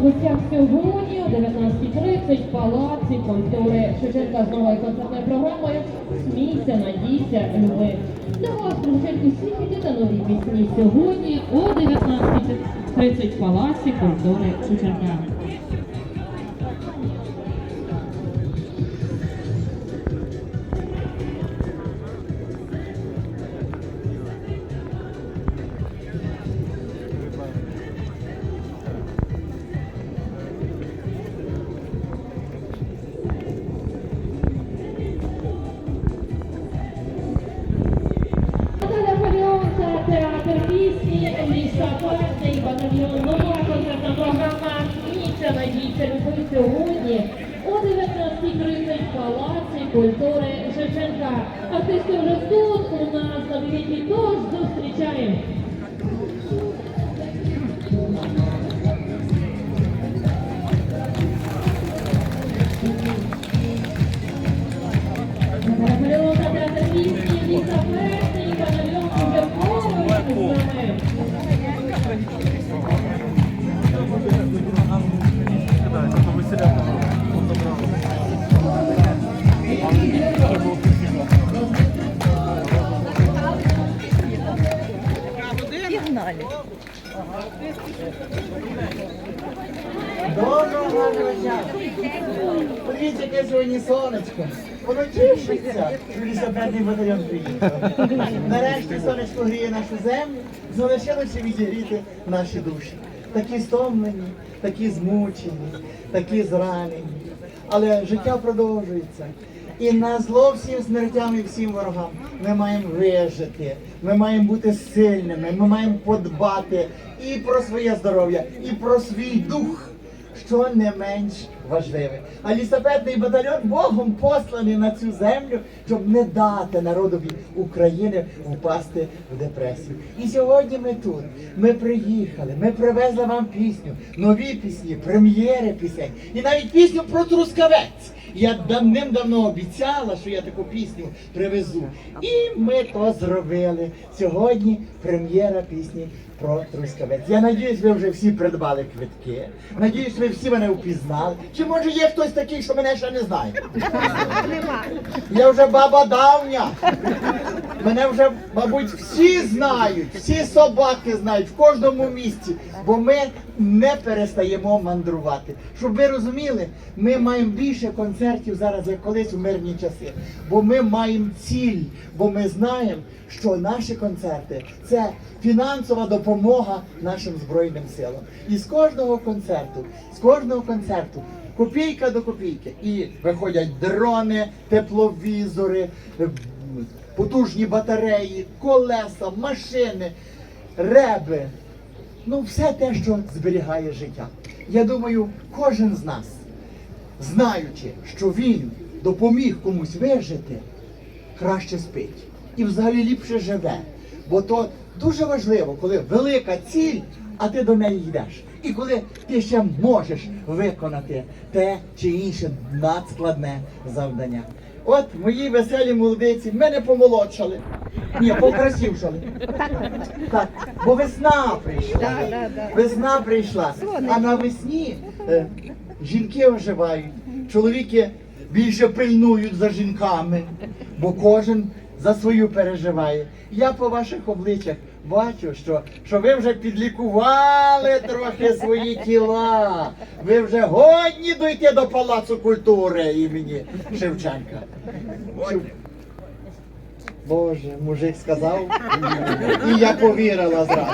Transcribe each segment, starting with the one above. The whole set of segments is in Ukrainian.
в гостях сьогодні о 19.30 в Палаці контори Шевченка з новою концертною програмою Смійся, надійся, люби. Для вас усі хіти та нові пісні сьогодні о 19.30 в Палаці контори Шевченка. «Смійся, надійся, люби» сьогодні о 19.30 в Палаці культури Шевченка. Артисти вже тут у нас на білеті, тож зустрічаємо. Сонечко. Воно тішиться, що лісопедний батальйон приїхав. Нарешті сонечко гріє нашу землю, залишилося відігріти наші душі. Такі стомлені, такі змучені, такі зранені. Але життя продовжується. І на зло всім смертям і всім ворогам ми маємо вижити, ми маємо бути сильними, ми маємо подбати і про своє здоров'я, і про свій дух що не менш важливе. А лісопедний батальйон Богом посланий на цю землю, щоб не дати народові України впасти в депресію. І сьогодні ми тут. Ми приїхали, ми привезли вам пісню, нові пісні, прем'єри пісень і навіть пісню про трускавець. Я давним-давно обіцяла, що я таку пісню привезу. І ми то зробили. Сьогодні прем'єра пісні про трускавець. Я надіюсь, ви вже всі придбали квитки. Надіюсь, ви всі мене впізнали. Чи може є хтось такий, що мене ще не знає? Я вже баба давня. Мене вже, мабуть, всі знають, всі собаки знають в кожному місці, бо ми не перестаємо мандрувати. Щоб ви розуміли, ми маємо більше концертів зараз, як колись у мирні часи. Бо ми маємо ціль, бо ми знаємо, що наші концерти це фінансова допомога нашим збройним силам. І з кожного концерту, з кожного концерту копійка до копійки. І виходять дрони, тепловізори, потужні батареї, колеса, машини, реби. Ну, все те, що зберігає життя. Я думаю, кожен з нас, знаючи, що він допоміг комусь вижити, краще спить і взагалі ліпше живе. Бо то дуже важливо, коли велика ціль, а ти до неї йдеш. І коли ти ще можеш виконати те чи інше надскладне завдання. От мої веселі молодиці мене помолодшали. Ні, покрасившали. Так, бо весна прийшла. Весна прийшла. А навесні е, жінки оживають, чоловіки більше пильнують за жінками, бо кожен за свою переживає. Я по ваших обличчях бачу, що, що ви вже підлікували трохи свої тіла. Ви вже годні дойти до Палацу культури імені Шевченка. Боже, мужик сказав, і я повірила зразу.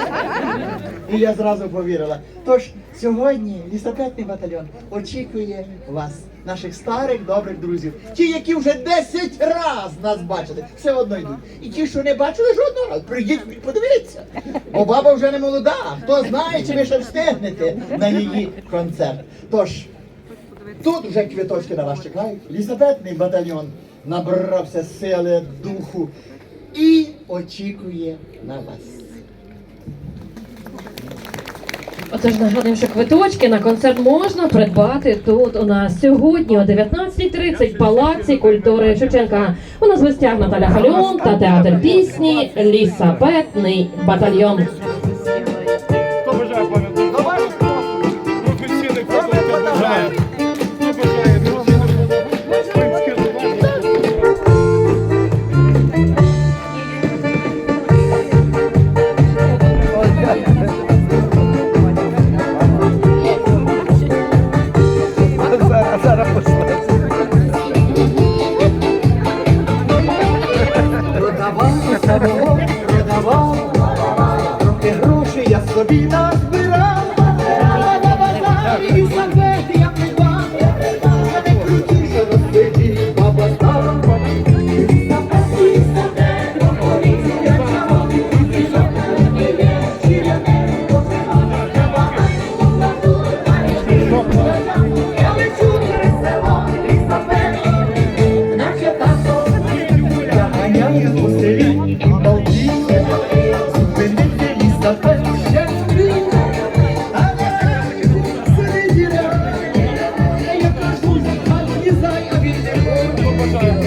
І я зразу повірила. Тож сьогодні лісопетний батальйон очікує вас, наших старих добрих друзів. Ті, які вже 10 раз нас бачили, все одно йдуть. І ті, що не бачили жодного разу, прийдіть подивіться. Бо баба вже не молода. Хто знає, чи ви ще встигнете на її концерт. Тож Тут вже квіточки на вас чекають. Лісопетний батальйон набрався сили, духу і очікує на вас. Отож нагадуємо, що квиточки на концерт можна придбати тут у нас сьогодні о 19.30 в Палаці культури Шевченка. У нас в гостях Наталя Хальон та театр пісні Лісапетний батальйон. the beat 漂。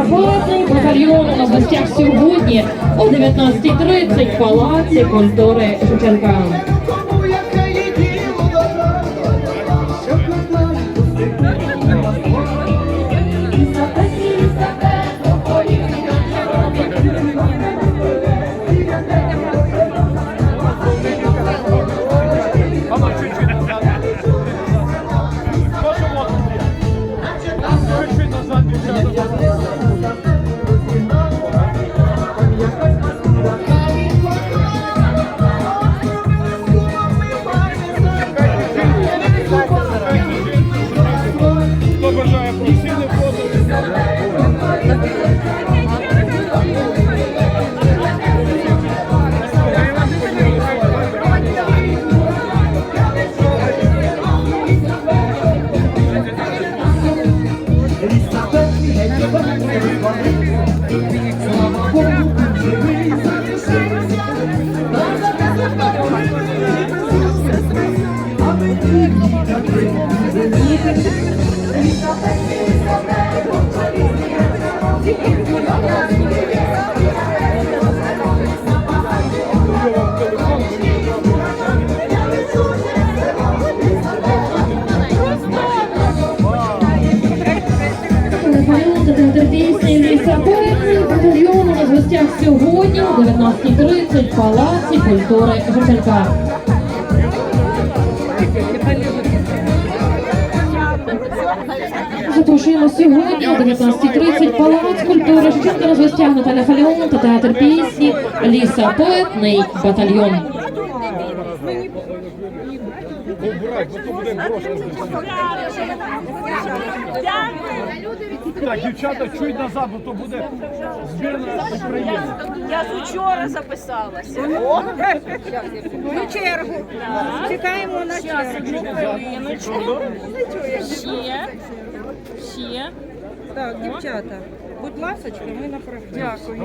Лісабатний. Батальйон у гостях сьогодні о 19.30 в Палаці культури Шевченка. Сьогодні о 19.30 в Палаці культури Шевченка. Запрошуємо сьогодні о 19.30 Палац культури Шевченка на гостях Наталя Фаліон та театр пісні Лісапетний батальйон. Убирай, Так, дівчата, чуть назад, бо то буде збірна України. Я з учора записалася. Ну, чергу. Чекаємо на чергу. Ще. Ще. Так, дівчата, будь ласочка, ми на Дякую.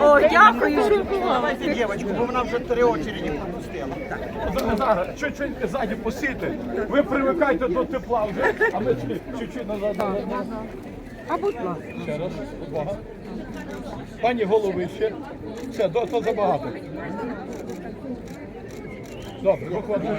О, дякую. Давайте дівчинку, бо вона вже три очереді пропустила. Зараз, чуть-чуть ззаді посіти. Ви привикайте до тепла вже, а ми чуть-чуть назад. А будь ласка. Ще раз, увага. Пані голови ще. Все, то, то забагато. Добре, виходимо.